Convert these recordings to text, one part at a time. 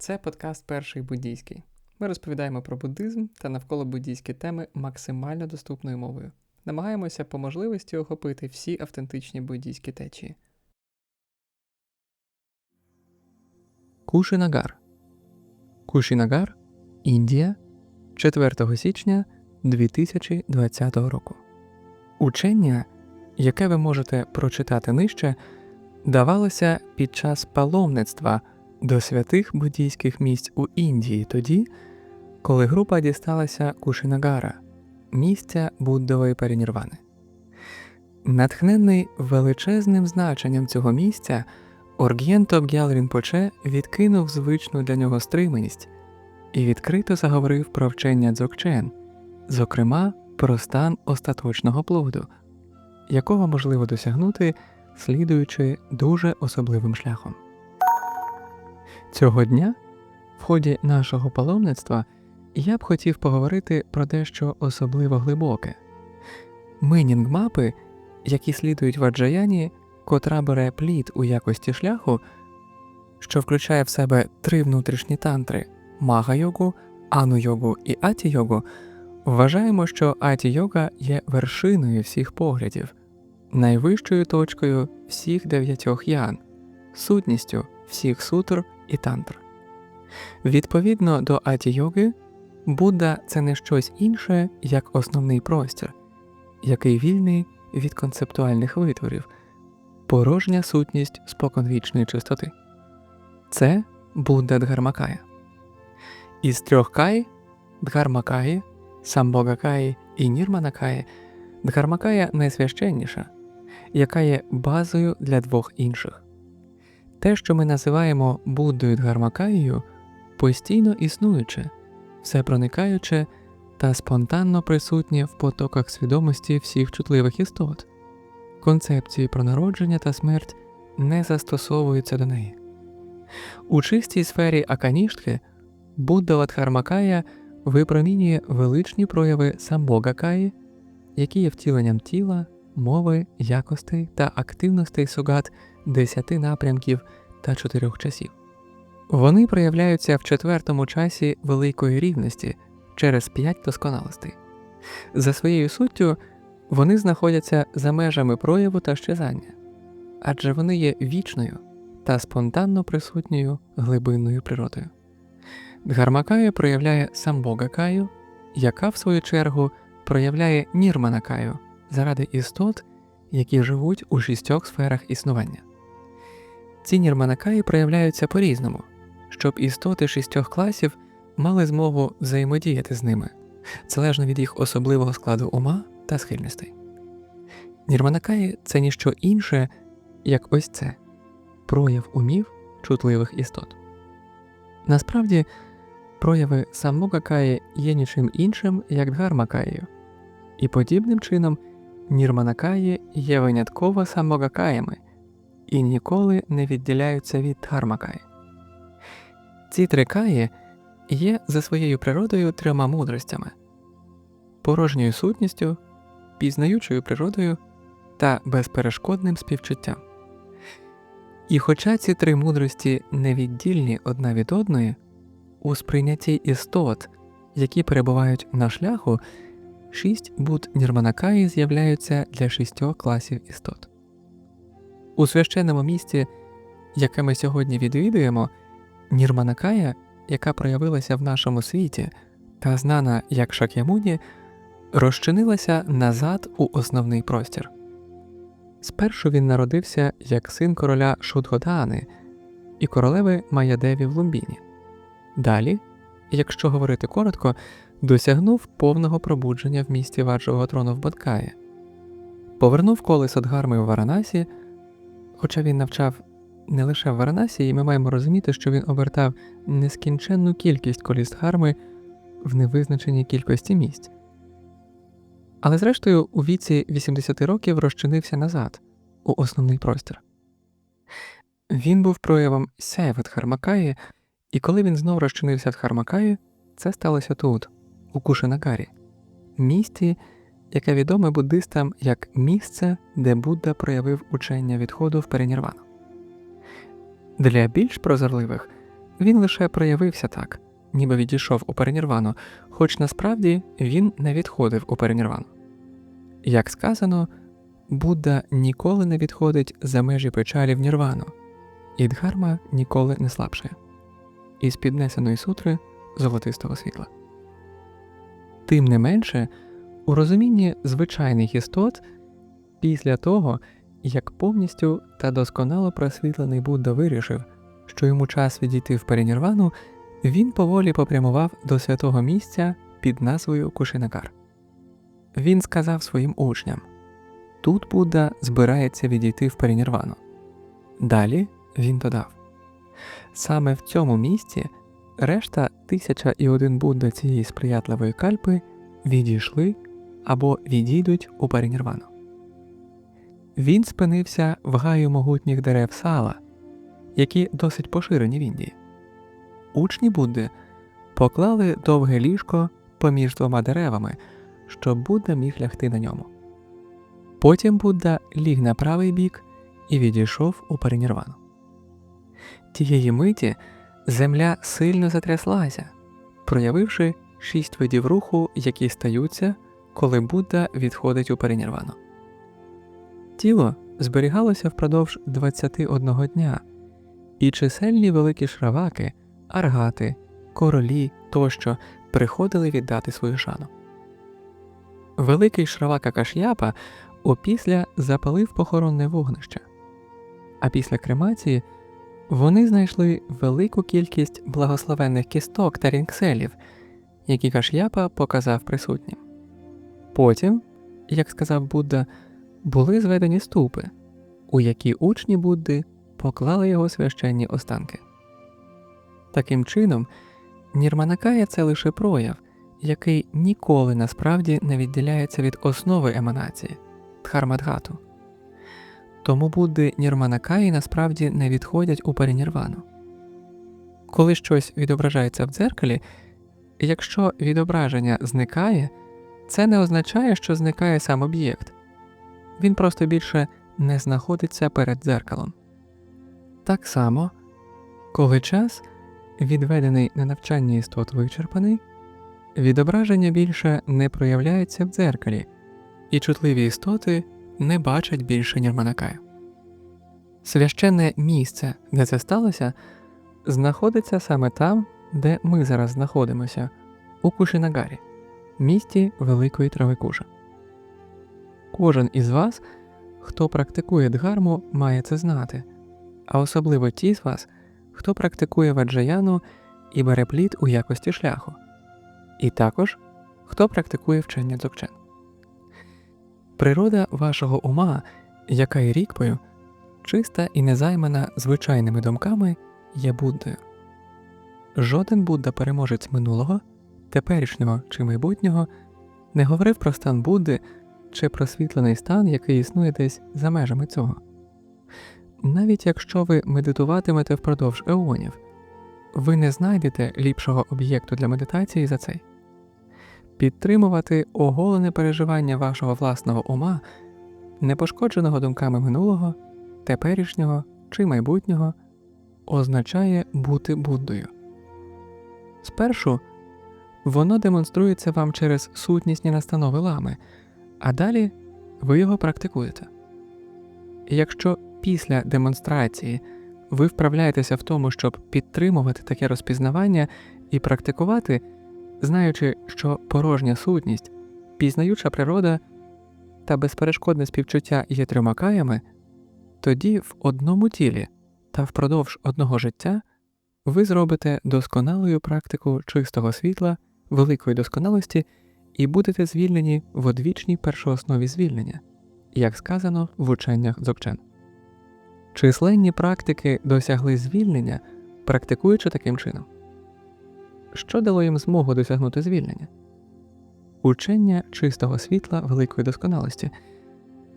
Це подкаст Перший буддійський. Ми розповідаємо про буддизм та навколо буддійські теми максимально доступною мовою. Намагаємося по можливості охопити всі автентичні буддійські течії. Кушинагар. Кушинагар, Індія, 4 січня 2020 року. Учення, яке ви можете прочитати нижче, давалося під час паломництва до святих буддійських місць у Індії тоді, коли група дісталася Кушинагара, місця Буддової перенірвани. Натхнений величезним значенням цього місця, Орг'єнто Рінпоче відкинув звичну для нього стриманість і відкрито заговорив про вчення дзокчен, зокрема про стан остаточного плоду, якого можливо досягнути, слідуючи дуже особливим шляхом. Цього дня, в ході нашого паломництва, я б хотів поговорити про дещо особливо глибоке. Минінг-мапи, які слідують в Аджаяні, котра бере плід у якості шляху, що включає в себе три внутрішні тантри мага-йогу, ану-йогу і аті-йогу, вважаємо, що аті-йога є вершиною всіх поглядів, найвищою точкою всіх дев'ятьох ян, сутністю всіх сутр і тантр. Відповідно до аті-йоги, Будда це не щось інше, як основний простір, який вільний від концептуальних витворів, порожня сутність споконвічної чистоти. Це Будда Дгармакая. Із трьох кай Дгармакаї, Самбогакаї і Нірманакаї Дгармакая найсвященніша, яка є базою для двох інших. Те, що ми називаємо Буддою Дгармакаєю, постійно існуюче, всепроникаюче та спонтанно присутнє в потоках свідомості всіх чутливих істот. Концепції про народження та смерть не застосовуються до неї. У чистій сфері Аканіштхи Будда Вадхармакая випромінює величні прояви самбогакаї, які є втіленням тіла, мови, якостей та активностей сугат десяти напрямків та чотирьох часів. Вони проявляються в четвертому часі великої рівності через п'ять досконалостей. За своєю суттю, вони знаходяться за межами прояву та щезання, адже вони є вічною та спонтанно присутньою глибинною природою. Дгармакая проявляє самбогакаю, яка, в свою чергу, проявляє нірманакаю заради істот, які живуть у шістьох сферах існування. Ці нірманакаї проявляються по різному, щоб істоти шістьох класів мали змогу взаємодіяти з ними, залежно від їх особливого складу ума та схильностей. Нірманакаї це ніщо інше, як ось це прояв умів чутливих істот. Насправді, прояви саммогакаї є нічим іншим, як дгармакаєю, і подібним чином нірманакаї є винятково самогакаями і ніколи не відділяються від дгармакаї. Ці три каї є за своєю природою трьома мудростями порожньою сутністю, пізнаючою природою та безперешкодним співчуттям. І хоча ці три мудрості невіддільні одна від одної, у сприйнятті істот, які перебувають на шляху, шість буд Нірманакаї з'являються для шістьох класів істот. У священному місці, яке ми сьогодні відвідуємо, Нірманакая, яка проявилася в нашому світі та знана як Шак'ямуні, розчинилася назад у основний простір. Спершу він народився як син короля Шудгодани і королеви Маядеві в Лумбіні. Далі, якщо говорити коротко, досягнув повного пробудження в місті Ваджового трону в Бадкаї, повернув колесо Дгарми в Варанасі, хоча він навчав не лише в Варанасі, і ми маємо розуміти, що він обертав нескінченну кількість коліс Дгарми в невизначеній кількості місць. Але зрештою у віці 80 років розчинився назад у основний простір. Він був проявом сяєва Дхармакаї, і коли він знов розчинився в Дхармакаї, це сталося тут, у Кушинагарі, місті, яке відоме буддистам як місце, де Будда проявив учення відходу в перенірвану. Для більш прозорливих він лише проявився так, ніби відійшов у перенірвану, хоч насправді він не відходив у перенірвану. Як сказано, Будда ніколи не відходить за межі печалі в нірвану, і дхарма ніколи не слабшає. Із піднесеної сутри золотистого світла. Тим не менше, у розумінні звичайних істот, після того, як повністю та досконало просвітлений Будда вирішив, що йому час відійти в перенірвану, він поволі попрямував до святого місця під назвою Кушинакар. Він сказав своїм учням тут Будда збирається відійти в перенірвану. Далі він додав саме в цьому місці решта тисяча і один Будда цієї сприятливої кальпи відійшли або відійдуть у перенірвану. Він спинився в гаю могутніх дерев сала, які досить поширені в Індії. Учні Будди поклали довге ліжко поміж двома деревами, щоб Будда міг лягти на ньому. Потім Будда ліг на правий бік і відійшов у перенірвану. Тієї миті земля сильно затряслася, проявивши шість видів руху, які стаються, коли Будда відходить у перенірвану. Тіло зберігалося впродовж 21 дня, і чисельні великі шраваки, аргати, королі тощо приходили віддати свою шану. Великий шравака Каш'япа опісля запалив похоронне вогнище, а після кремації вони знайшли велику кількість благословенних кісток та рінкселів, які Каш'япа показав присутнім. Потім, як сказав Будда, були зведені ступи, у які учні Будди поклали його священні останки. Таким чином, Нірманакая це лише прояв, який ніколи насправді не відділяється від основи еманації Дхармадгату. Тому Будди Нірманакаї насправді не відходять у перенірвану. Коли щось відображається в дзеркалі, якщо відображення зникає, це не означає, що зникає сам об'єкт він просто більше не знаходиться перед дзеркалом. Так само, коли час, відведений на навчання істот вичерпаний, відображення більше не проявляється в дзеркалі, і чутливі істоти не бачать більше Нірманакая. Священне місце, де це сталося, знаходиться саме там, де ми зараз знаходимося, у Кушинагарі, місті Великої Трави Куша. Кожен із вас, хто практикує дгарму, має це знати, а особливо ті з вас, хто практикує ваджаяну і бере плід у якості шляху, і також хто практикує вчення дзогчен. Природа вашого ума, яка є рікпою, чиста і незаймана звичайними думками, є Буддою. Жоден Будда переможець минулого, теперішнього чи майбутнього не говорив про стан Будди чи просвітлений стан, який існує десь за межами цього. Навіть якщо ви медитуватимете впродовж еонів, ви не знайдете ліпшого об'єкту для медитації за цей. Підтримувати оголене переживання вашого власного ума, непошкодженого думками минулого, теперішнього чи майбутнього, означає бути Буддою. Спершу воно демонструється вам через сутнісні настанови лами а далі ви його практикуєте. Якщо після демонстрації ви вправляєтеся в тому, щоб підтримувати таке розпізнавання і практикувати, знаючи, що порожня сутність, пізнаюча природа та безперешкодне співчуття є трьома каями, тоді в одному тілі та впродовж одного життя ви зробите досконалою практику чистого світла, великої досконалості і будете звільнені в одвічній першооснові звільнення, як сказано в ученнях Дзогчен. Численні практики досягли звільнення, практикуючи таким чином. Що дало їм змогу досягнути звільнення? Учення чистого світла великої досконалості,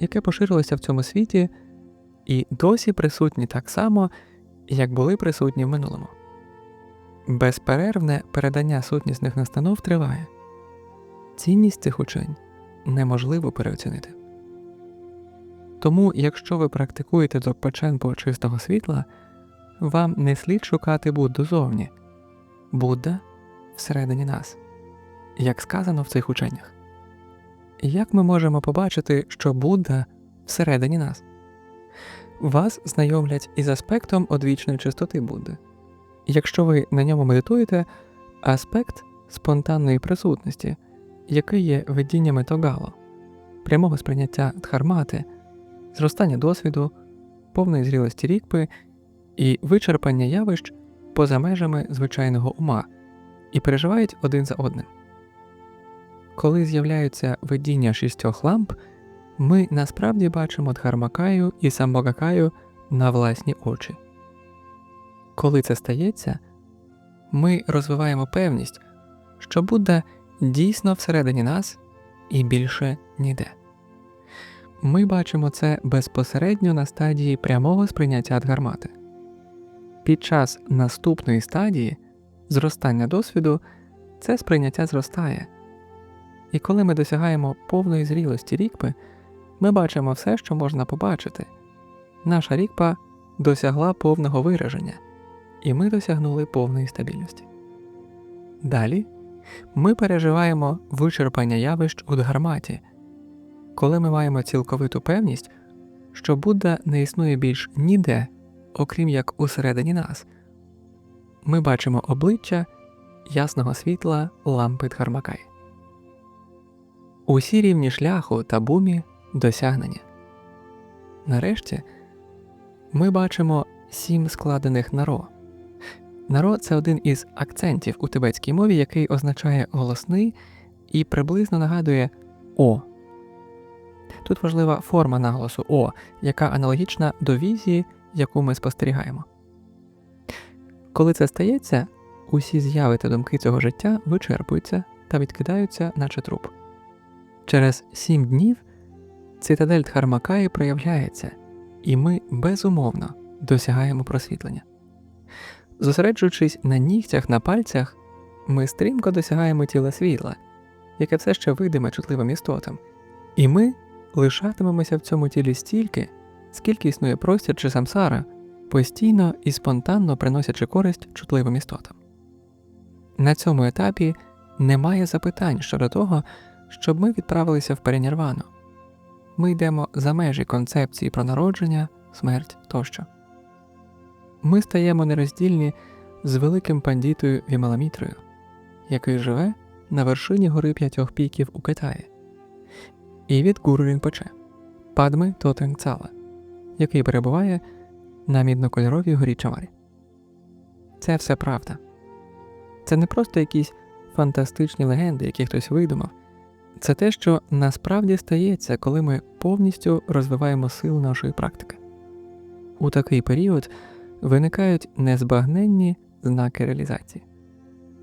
яке поширилося в цьому світі і досі присутні так само, як були присутні в минулому. Безперервне передання сутнісних настанов триває. Цінність цих учень неможливо переоцінити. Тому, якщо ви практикуєте дзокпаченпо чистого світла, вам не слід шукати Будду зовні. Будда всередині нас, як сказано в цих ученнях. Як ми можемо побачити, що Будда всередині нас? Вас знайомлять із аспектом одвічної чистоти Будди. Якщо ви на ньому медитуєте, аспект спонтанної присутності, який є видіннями тогало, прямого сприйняття дхармати, зростання досвіду, повної зрілості рікпи і вичерпання явищ поза межами звичайного ума і переживають один за одним. Коли з'являються видіння шістьох ламп, ми насправді бачимо Дхармакаю і Самбогакаю на власні очі. Коли це стається, ми розвиваємо певність, що Будда дійсно всередині нас і більше ніде. Ми бачимо це безпосередньо на стадії прямого сприйняття дгармати. Під час наступної стадії зростання досвіду це сприйняття зростає. І коли ми досягаємо повної зрілості рікпи, ми бачимо все, що можна побачити. Наша рікпа досягла повного вираження, і ми досягнули повної стабільності. Далі ми переживаємо вичерпання явищ у дгарматі, коли ми маємо цілковиту певність, що Будда не існує більш ніде, окрім як усередині нас. Ми бачимо обличчя ясного світла лампи Дхармакай. Усі рівні шляху та бумі досягнені. Нарешті ми бачимо сім складених наро. Наро це один із акцентів у тибетській мові, який означає голосний і приблизно нагадує О. Тут важлива форма наголосу О, яка аналогічна до візії, яку ми спостерігаємо. Коли це стається, усі зяви та думки цього життя вичерпуються та відкидаються, наче труп. Через сім днів цитадель Дхармакаї проявляється, і ми безумовно досягаємо просвітлення. Зосереджуючись на нігтях на пальцях, ми стрімко досягаємо тіла світла, яке все ще видиме чутливим істотам, і ми лишатимемося в цьому тілі стільки, скільки існує простір чи самсара, постійно і спонтанно приносячи користь чутливим істотам. На цьому етапі немає запитань щодо того, щоб ми відправилися в перенірвану. Ми йдемо за межі концепції про народження, смерть тощо. Ми стаємо нероздільні з великим пандітою Вімаламітрою, який живе на вершині гори п'ятьох піків у Китаї, і від Гуру Рінпоче, Падми Тотенгцала, який перебуває на міднокольоровій горі Чамарі. Це все правда. Це не просто якісь фантастичні легенди, які хтось видумав. Це те, що насправді стається, коли ми повністю розвиваємо силу нашої практики. У такий період виникають незбагненні знаки реалізації.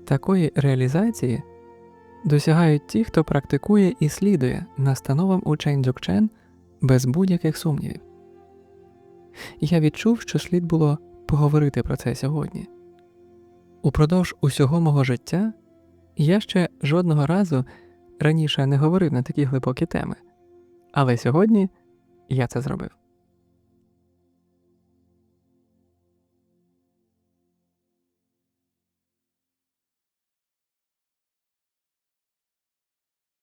Такої реалізації досягають ті, хто практикує і слідує настановам учень Дзюкчен без будь-яких сумнівів. Я відчув, що слід було поговорити про це сьогодні. Упродовж усього мого життя я ще жодного разу раніше не говорив на такі глибокі теми, але сьогодні я це зробив.